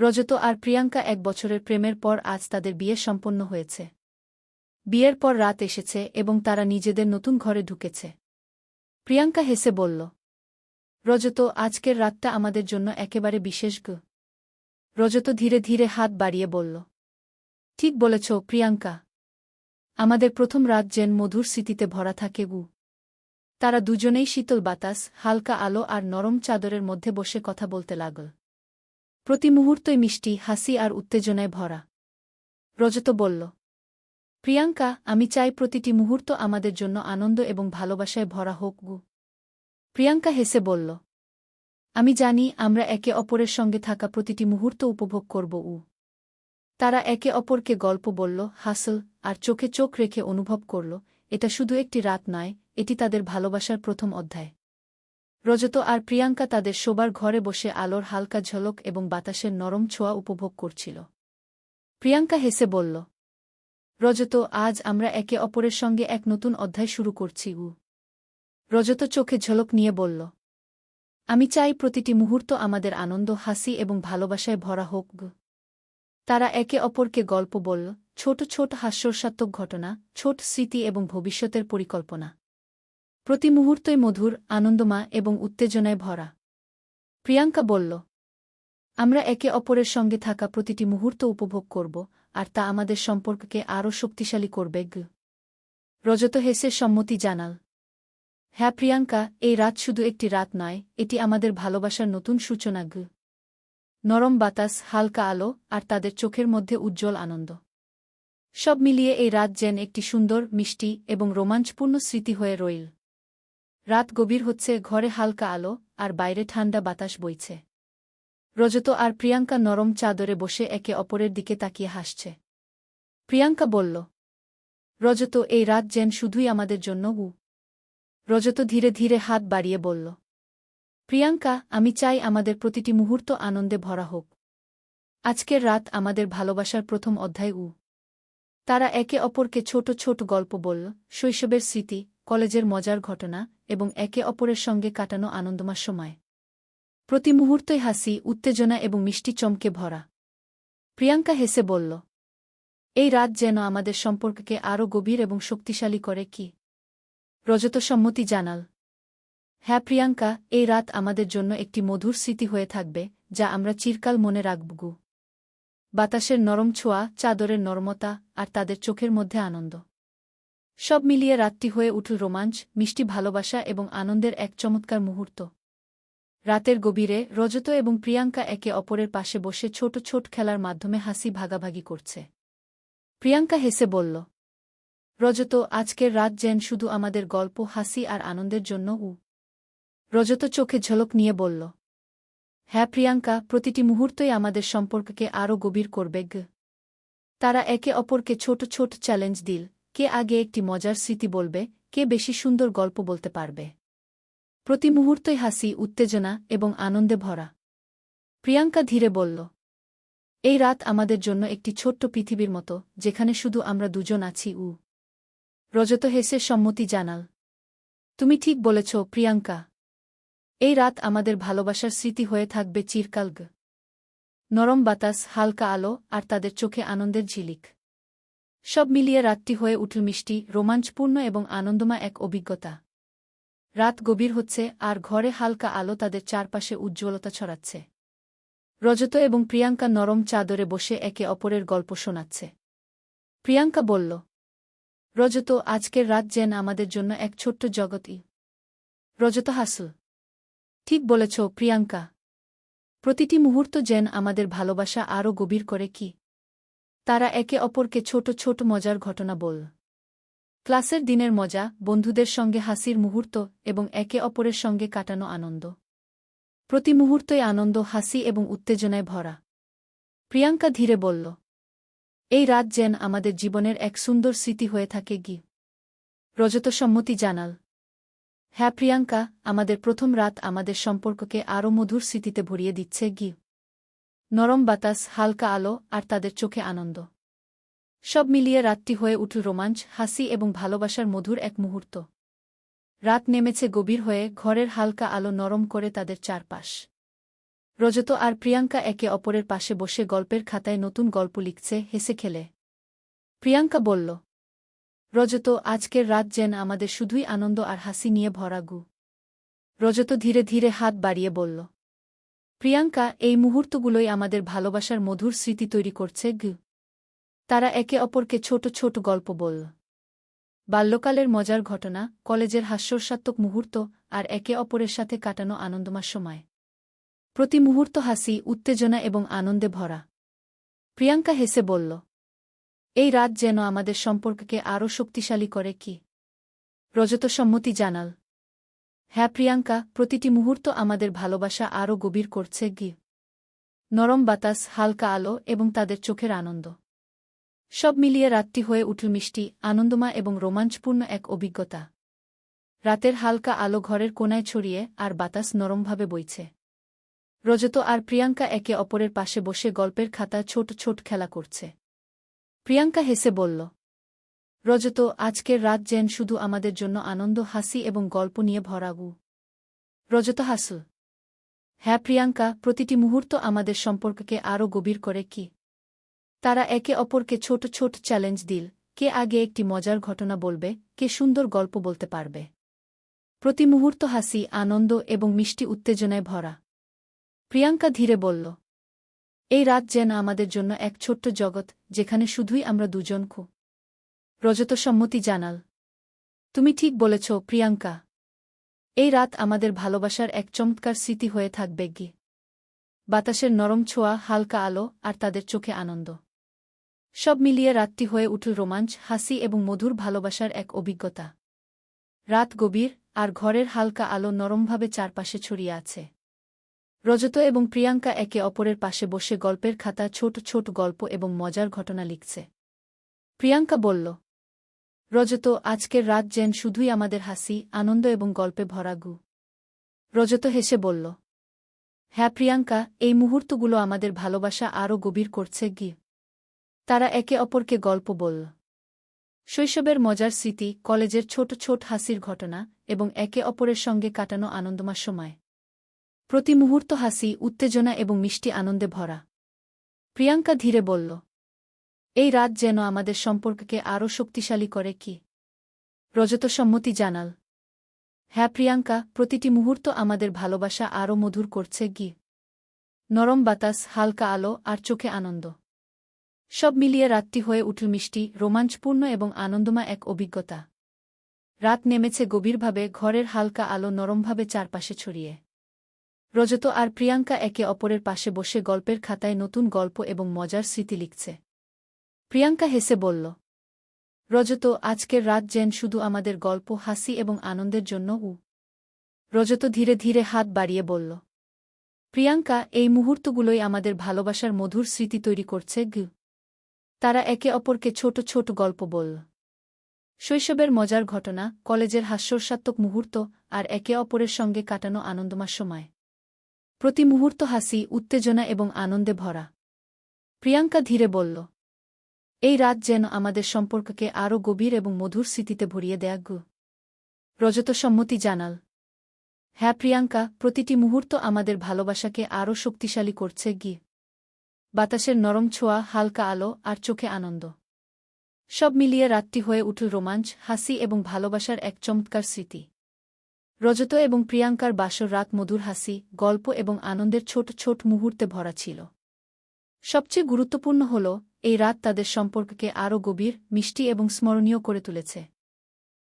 রজত আর প্রিয়াঙ্কা এক বছরের প্রেমের পর আজ তাদের বিয়ে সম্পন্ন হয়েছে। বিয়ের পর রাত এসেছে এবং তারা নিজেদের নতুন ঘরে ঢুকেছে। প্রিয়াঙ্কা হেসে বলল, রজত, আজকের রাতটা আমাদের জন্য একেবারে বিশেষ গ। রজত ধীরে ধীরে হাত বাড়িয়ে বলল, ঠিক বলেছ প্রিয়াঙ্কা। আমাদের প্রথম রাত যেন মধুর স্মৃতিতে ভরা থাকে গু। তারা দুজনেই শীতল বাতাস, হালকা আলো আর নরম চাদরের মধ্যে বসে কথা বলতে লাগল। প্রতি মুহূর্তই মিষ্টি, হাসি আর উত্তেজনায় ভরা। রজত বলল, প্রিয়াঙ্কা, আমি চাই প্রতিটি মুহূর্ত আমাদের জন্য আনন্দ এবং ভালোবাসায় ভরা হোক গু। প্রিয়াঙ্কা হেসে বলল, আমি জানি আমরা একে অপরের সঙ্গে থাকা প্রতিটি মুহূর্ত উপভোগ করব উ। তারা একে অপরকে গল্প বলল, হাসল আর চোখে চোখ রেখে অনুভব করল, এটা শুধু একটি রাত নয়, এটি তাদের ভালোবাসার প্রথম অধ্যায়। রজত আর প্রিয়াঙ্কা তাদের শোবার ঘরে বসে আলোর হালকা ঝলক এবং বাতাসের নরম ছোঁয়া উপভোগ করছিল। প্রিয়াঙ্কা হেসে বলল, রজত, আজ আমরা একে অপরের সঙ্গে এক নতুন অধ্যায় শুরু করছি, উ। রজত চোখে ঝলক নিয়ে বলল, আমি চাই প্রতিটি মুহূর্ত আমাদের আনন্দ, হাসি এবং ভালোবাসায় ভরা হোক তারা একে অপরকে গল্প বলল, ছোট ছোট হাস্যর্ষাত্মক ঘটনা, ছোট স্মৃতি এবং ভবিষ্যতের পরিকল্পনা। প্রতি মুহূর্তই মধুর, আনন্দমা এবং উত্তেজনায় ভরা। প্রিয়াঙ্কা বলল, আমরা একে অপরের সঙ্গে থাকা প্রতিটি মুহূর্ত উপভোগ করব, আর তা আমাদের সম্পর্ককে আরও শক্তিশালী করবে, গ। রজত হেসে সম্মতি জানাল হ্যাঁ প্রিয়াঙ্কা, এই রাত শুধু একটি রাত নয়, এটি আমাদের ভালোবাসার নতুন সূচনা, গ। নরম বাতাস, হালকা আলো, আর তাদের চোখের মধ্যে উজ্জ্বল আনন্দ। সব মিলিয়ে এই রাত যেন একটি সুন্দর, মিষ্টি এবং রোমাঞ্চপূর্ণ স্মৃতি হয়ে রইল। রাত গভীর হচ্ছে, ঘরে হালকা আলো আর বাইরে ঠান্ডা বাতাস বইছে। রজত আর প্রিয়াঙ্কা নরম চাদরে বসে একে অপরের দিকে তাকিয়ে হাসছে। প্রিয়াঙ্কা বলল, রজত, এই রাত যেন শুধুই আমাদের জন্য উ রজত ধীরে ধীরে হাত বাড়িয়ে বলল, প্রিয়াঙ্কা, আমি চাই আমাদের প্রতিটি মুহূর্ত আনন্দে ভরা হোক। আজকের রাত আমাদের ভালোবাসার প্রথম অধ্যায় উ তারা একে অপরকে ছোট ছোট গল্প বলল, শৈশবের স্মৃতি কলেজের মজার ঘটনা এবং একে অপরের সঙ্গে কাটানো আনন্দমার সময়। প্রতি মুহূর্তই হাসি, উত্তেজনা এবং মিষ্টি চমকে ভরা। প্রিয়াঙ্কা হেসে বলল, এই রাত যেন আমাদের সম্পর্ককে আরও গভীর এবং শক্তিশালী করে কি? রজত সম্মতি জানাল হ্যাঁ প্রিয়াঙ্কা, এই রাত আমাদের জন্য একটি মধুর স্মৃতি হয়ে থাকবে, যা আমরা চিরকাল মনে রাখবগু। বাতাসের নরম ছোঁয়া, চাদরের নরমতা আর তাদের চোখের মধ্যে আনন্দ। সব মিলিয়ে রাতটি হয়ে উঠল রোমাঞ্চ, মিষ্টি ভালোবাসা এবং আনন্দের এক চমৎকার মুহূর্ত। রাতের গভীরে রজত এবং প্রিয়াঙ্কা একে অপরের পাশে বসে ছোট ছোট খেলার মাধ্যমে হাসি ভাগাভাগি করছে। প্রিয়াঙ্কা হেসে বলল, রজত, আজকের রাত যেন শুধু আমাদের গল্প, হাসি আর আনন্দের জন্য, উ। রজত চোখে ঝলক নিয়ে বলল হ্যাঁ প্রিয়াঙ্কা, প্রতিটি মুহূর্তই আমাদের সম্পর্ককে আরও গভীর করবে, গ। তারা একে অপরকে ছোট ছোট চ্যালেঞ্জ দিল। কে আগে একটি মজার স্মৃতি বলবে, কে বেশি সুন্দর গল্প বলতে পারবে। প্রতি মুহূর্তই হাসি, উত্তেজনা এবং আনন্দে ভরা। প্রিয়াঙ্কা ধীরে বলল, এই রাত আমাদের জন্য একটি ছোট্ট পৃথিবীর মতো, যেখানে শুধু আমরা দুজন আছি, উ। রজত হেসে সম্মতি জানাল, তুমি ঠিক বলেছ, প্রিয়াঙ্কা। এই রাত আমাদের ভালোবাসার স্মৃতি হয়ে থাকবে চিরকালগ নরম বাতাস, হালকা আলো আর তাদের চোখে আনন্দের ঝিলিক। সব মিলিয়ে রাতটি হয়ে উঠল মিষ্টি, রোমাঞ্চপূর্ণ এবং আনন্দমা এক অভিজ্ঞতা। রাত গভীর হচ্ছে, আর ঘরে হালকা আলো তাদের চারপাশে উজ্জ্বলতা ছড়াচ্ছে। রজত এবং প্রিয়াঙ্কা নরম চাদরে বসে একে অপরের গল্প শোনাচ্ছে। প্রিয়াঙ্কা বলল, রজত, আজকের রাত যেন আমাদের জন্য এক ছোট্ট জগতই রজত, হাসল। ঠিক বলেছ, প্রিয়াঙ্কা। প্রতিটি মুহূর্ত যেন আমাদের ভালোবাসা আরও গভীর করে কি? তারা একে অপরকে ছোট ছোট মজার ঘটনা বল। ক্লাসের দিনের মজা, বন্ধুদের সঙ্গে হাসির মুহূর্ত এবং একে অপরের সঙ্গে কাটানো আনন্দ। প্রতি মুহূর্তই আনন্দ, হাসি এবং উত্তেজনায় ভরা। প্রিয়াঙ্কা ধীরে বলল, এই রাত যেন আমাদের জীবনের এক সুন্দর স্মৃতি হয়ে থাকে গি। রজত সম্মতি জানাল হ্যাঁ প্রিয়াঙ্কা, আমাদের প্রথম রাত আমাদের সম্পর্ককে আরও মধুর স্মৃতিতে ভরিয়ে দিচ্ছে গি। নরম বাতাস, হালকা আলো আর তাদের চোখে আনন্দ। সব মিলিয়ে রাতটি হয়ে উঠল রোমাঞ্চ, হাসি এবং ভালোবাসার মধুর এক মুহূর্ত। রাত নেমেছে গভীর হয়ে ঘরের হালকা আলো নরম করে তাদের চারপাশ। রজত আর প্রিয়াঙ্কা একে অপরের পাশে বসে গল্পের খাতায় নতুন গল্প লিখছে, হেসে খেলে। প্রিয়াঙ্কা বলল, রজত, আজকের রাত যেন আমাদের শুধুই আনন্দ আর হাসি নিয়ে ভরাগু রজত ধীরে ধীরে হাত বাড়িয়ে বলল প্রিয়াঙ্কা এই মুহূর্তগুলোই আমাদের ভালোবাসার মধুর স্মৃতি তৈরি করছে গু। তারা একে অপরকে ছোট ছোট গল্প বলল বাল্যকালের মজার ঘটনা, কলেজের হাস্যস্বাত্মক মুহূর্ত আর একে অপরের সাথে কাটানো আনন্দমার সময়। প্রতি মুহূর্ত হাসি, উত্তেজনা এবং আনন্দে ভরা। প্রিয়াঙ্কা হেসে বলল, এই রাত যেন আমাদের সম্পর্ককে আরও শক্তিশালী করে কি? রজত সম্মতি জানাল হ্যাঁ প্রিয়াঙ্কা, প্রতিটি মুহূর্ত আমাদের ভালোবাসা আরও গভীর করছে গি। নরম বাতাস, হালকা আলো এবং তাদের চোখের আনন্দ। সব মিলিয়ে রাতটি হয়ে উঠল মিষ্টি আনন্দমা এবং রোমাঞ্চপূর্ণ এক অভিজ্ঞতা। রাতের হালকা আলো ঘরের কোনায় ছড়িয়ে আর বাতাস নরমভাবে বইছে। রজত আর প্রিয়াঙ্কা একে অপরের পাশে বসে গল্পের খাতা ছোট ছোট খেলা করছে। প্রিয়াঙ্কা হেসে বলল রজত, আজকের রাত যেন শুধু আমাদের জন্য আনন্দ, হাসি এবং গল্প নিয়ে ভরাগু। রজত হাসল হ্যাঁ প্রিয়াঙ্কা, প্রতিটি মুহূর্ত আমাদের সম্পর্ককে আরও গভীর করে কি? তারা একে অপরকে ছোট ছোট চ্যালেঞ্জ দিল। কে আগে একটি মজার ঘটনা বলবে, কে সুন্দর গল্প বলতে পারবে। প্রতি মুহূর্ত হাসি, আনন্দ এবং মিষ্টি উত্তেজনায় ভরা। প্রিয়াঙ্কা ধীরে বলল, এই রাত যেন আমাদের জন্য এক ছোট্ট জগৎ, যেখানে শুধুই আমরা দুজন খু রজত সম্মতি জানাল। তুমি ঠিক বলেছ, প্রিয়াঙ্কা। এই রাত আমাদের ভালোবাসার এক চমৎকার স্মৃতি হয়ে থাকবে গি। বাতাসের নরম ছোঁয়া, হালকা আলো আর তাদের চোখে আনন্দ। সব মিলিয়ে রাতটি হয়ে উঠল রোমাঞ্চ, হাসি এবং মধুর ভালোবাসার এক অভিজ্ঞতা। রাত গভীর আর ঘরের হালকা আলো নরমভাবে চারপাশে ছড়িয়ে আছে। রজত এবং প্রিয়াঙ্কা একে অপরের পাশে বসে গল্পের খাতা, ছোট ছোট গল্প এবং মজার ঘটনা লিখছে। প্রিয়াঙ্কা বলল রজত, আজকের রাত যেন শুধুই আমাদের হাসি, আনন্দ এবং গল্পে ভরা গু। রজত হেসে বলল হ্যাঁ প্রিয়াঙ্কা, এই মুহূর্তগুলো আমাদের ভালোবাসা আরও গভীর করছে গি। তারা একে অপরকে গল্প বলল শৈশবের মজার স্মৃতি, কলেজের ছোট ছোট হাসির ঘটনা এবং একে অপরের সঙ্গে কাটানো আনন্দমার সময়। প্রতি মুহূর্ত হাসি, উত্তেজনা এবং মিষ্টি আনন্দে ভরা। প্রিয়াঙ্কা ধীরে বলল এই রাত যেন আমাদের সম্পর্ককে আরও শক্তিশালী করে কি? রজত সম্মতি জানাল। হ্যাঁ প্রিয়াঙ্কা, প্রতিটি মুহূর্ত আমাদের ভালোবাসা আরও মধুর করছে গি নরম বাতাস, হালকা আলো আর চোখে আনন্দ। সব মিলিয়ে রাতটি হয়ে উঠল মিষ্টি, রোমাঞ্চপূর্ণ এবং আনন্দমা এক অভিজ্ঞতা। রাত নেমেছে গভীরভাবে, ঘরের হালকা আলো নরমভাবে চারপাশে ছড়িয়ে। রজত আর প্রিয়াঙ্কা একে অপরের পাশে বসে গল্পের খাতায় নতুন গল্প এবং মজার স্মৃতি লিখছে। প্রিয়াঙ্কা হেসে বলল, রজত, আজকের রাত যেন শুধু আমাদের গল্প, হাসি এবং আনন্দের জন্য, উ। রজত ধীরে ধীরে হাত বাড়িয়ে বলল, প্রিয়াঙ্কা, এই মুহূর্তগুলোই আমাদের ভালোবাসার মধুর স্মৃতি তৈরি করছে, গু। তারা একে অপরকে ছোট ছোট গল্প বলল, শৈশবের মজার ঘটনা, কলেজের হাস্যস্বাত্মক মুহূর্ত, আর একে অপরের সঙ্গে কাটানো আনন্দমার সময়। প্রতি মুহূর্ত হাসি, উত্তেজনা এবং আনন্দে ভরা। প্রিয়াঙ্কা ধীরে বলল এই রাত যেন আমাদের সম্পর্ককে আরও গভীর এবং মধুর স্মৃতিতে ভরিয়ে দেয়া গু। রজত সম্মতি জানাল। হ্যাঁ প্রিয়াঙ্কা, প্রতিটি মুহূর্ত আমাদের ভালোবাসাকে আরও শক্তিশালী করছে গি বাতাসের নরম ছোঁয়া, হালকা আলো আর চোখে আনন্দ। সব মিলিয়ে রাতটি হয়ে উঠল রোমাঞ্চ, হাসি এবং ভালোবাসার এক চমৎকার স্মৃতি। রজত এবং প্রিয়াঙ্কার বাসর রাত মধুর হাসি, গল্প এবং আনন্দের ছোট ছোট মুহূর্তে ভরা ছিল। সবচেয়ে গুরুত্বপূর্ণ হল এই রাত তাদের সম্পর্ককে আরও গভীর মিষ্টি এবং স্মরণীয় করে তুলেছে।